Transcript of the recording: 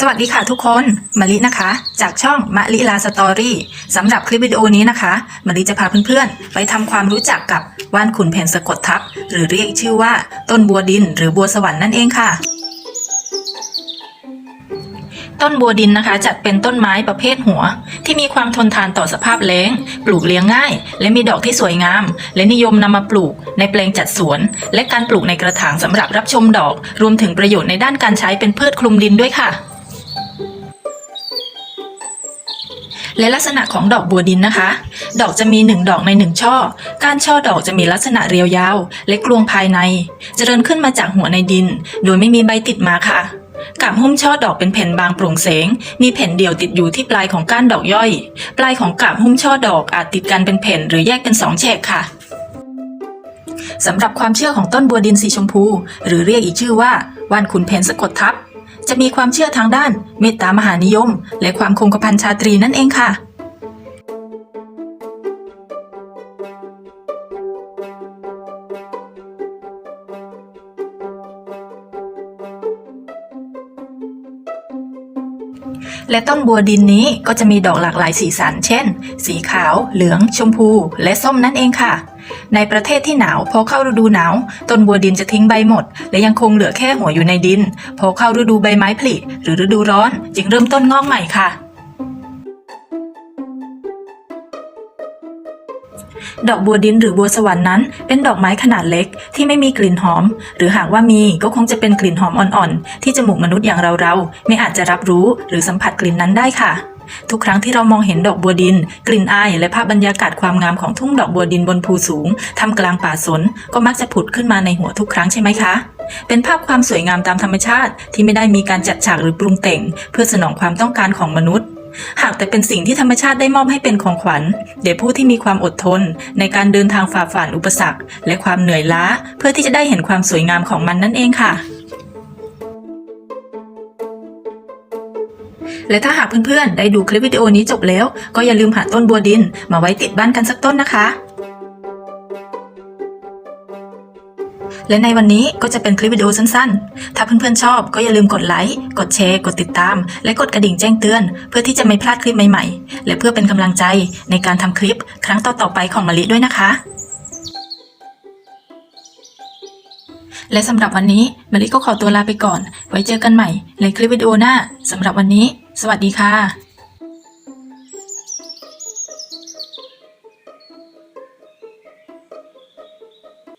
สวัสดีค่ะทุกคนมะลินะคะ จากช่องมะลิลาสตอรี่สำหรับคลิปวิดีโอนี้นะคะมะลิจะพาเพื่อนๆ ไปทำความรู้จักกับว่านขุนแผนสะกดทับ หรือเรียกชื่อว่า ต้นบัวดิน หรือบัวสวรรค์นั่นเองค่ะ ต้นบัวดินนะคะจัดเป็นต้นไม้ประเภทหัว ที่มีความทนทานต่อสภาพแล้ง ปลูกเลี้ยงง่าย และมีดอกที่สวยงาม และนิยมนำมาปลูกในแปลงจัดสวน และการปลูกในกระถางสำหรับรับชมดอก รวมถึงประโยชน์ในด้านการใช้เป็นพืชคลุมดินด้วยค่ะ และลักษณะของดอกบัวดินนะคะ ดอกจะมีหนึ่งดอกในหนึ่งช่อการช่อดอกจะมีลักษณะเรียวยาว และกลวงภายใน เจริญขึ้นมาจากหัวในดิน โดยไม่มีใบติดมาค่ะกาบหุ้มช่อดอกเป็นแผ่นบางโปร่งเสง มีแผ่นเดี่ยวติดอยู่ที่ปลายของก้านดอกย่อย ปลายของกาบหุ้มช่อดอกอาจติดกันเป็นแผ่นหรือแยกเป็นสองแฉกค่ะสำหรับความเชื่อของต้นบัวดินสีชมพู หรือเรียกอีกชื่อว่าว่านขุนเพนสะกดทับ จะมีความเชื่อทางด้าน เมตตามหานิยม และความคงกระพันชาตรีนั่นเองค่ะและต้นบัวดินนี้ก็จะมีดอกหลากหลายสีสัน เช่น สีขาว เหลือง ชมพู และส้มนั่นเองค่ะ ในประเทศที่หนาวพอเข้าฤดูหนาว ต้นบัวดินจะทิ้งใบหมด และยังคงเหลือแค่หัวอยู่ในดิน พอเข้าฤดูใบไม้ผลิหรือฤดูร้อน จึงเริ่มต้นงอกใหม่ค่ะดอกบัวดินหรือบัวสวรรค์นั้น เป็นดอกไม้ขนาดเล็กที่ไม่มีกลิ่นหอม หรือหากว่ามีก็คงจะเป็นกลิ่นหอมอ่อนๆ ที่จมูกมนุษย์อย่างเราๆ ไม่อาจจะรับรู้หรือสัมผัสกลิ่นนั้นได้ค่ะ ทุกครั้งที่เรามองเห็นดอกบัวดิน กลิ่นอายและภาพบรรยากาศความงามของทุ่งดอกบัวดินบนภูสูงทำกลางป่าสน ก็มักจะผุดขึ้นมาในหัวทุกครั้งใช่ไหมคะ เป็นภาพความสวยงามตามธรรมชาติ ที่ไม่ได้มีการจัดฉากหรือปรุงแต่ง เพื่อสนองความต้องการของมนุษย์ หากแต่เป็นสิ่งที่ธรรมชาติได้มอบให้เป็นของขวัญเดี๋ยวผู้ที่มีความอดทน ในการเดินทางฝ่าฝ่านอุปสรรค และความเหนื่อยล้า เพื่อที่จะได้เห็นความสวยงามของมันนั่นเองค่ะ และถ้าหากเพื่อนๆ ได้ดูคลิปวิดีโอนี้จบแล้ว ก็อย่าลืมหาต้นบัวดิน มาไว้ติดบ้านกันสักต้นนะคะ และในวันนี้ก็จะเป็นคลิปวิดีโอสั้นๆ ถ้าเพื่อนๆชอบก็อย่าลืมกดไลค์ กดแชร์ กดติดตาม และกดกระดิ่งแจ้งเตือน เพื่อที่จะไม่พลาดคลิปใหม่ๆ และเพื่อเป็นกำลังใจในการทำคลิปครั้งต่อๆไปของมะลิด้วยนะคะและสำหรับวันนี้มะลิก็ขอตัวลาไปก่อน ไว้เจอกันใหม่ในคลิปวิดีโอหน้าสำหรับวันนี้ สวัสดีค่ะ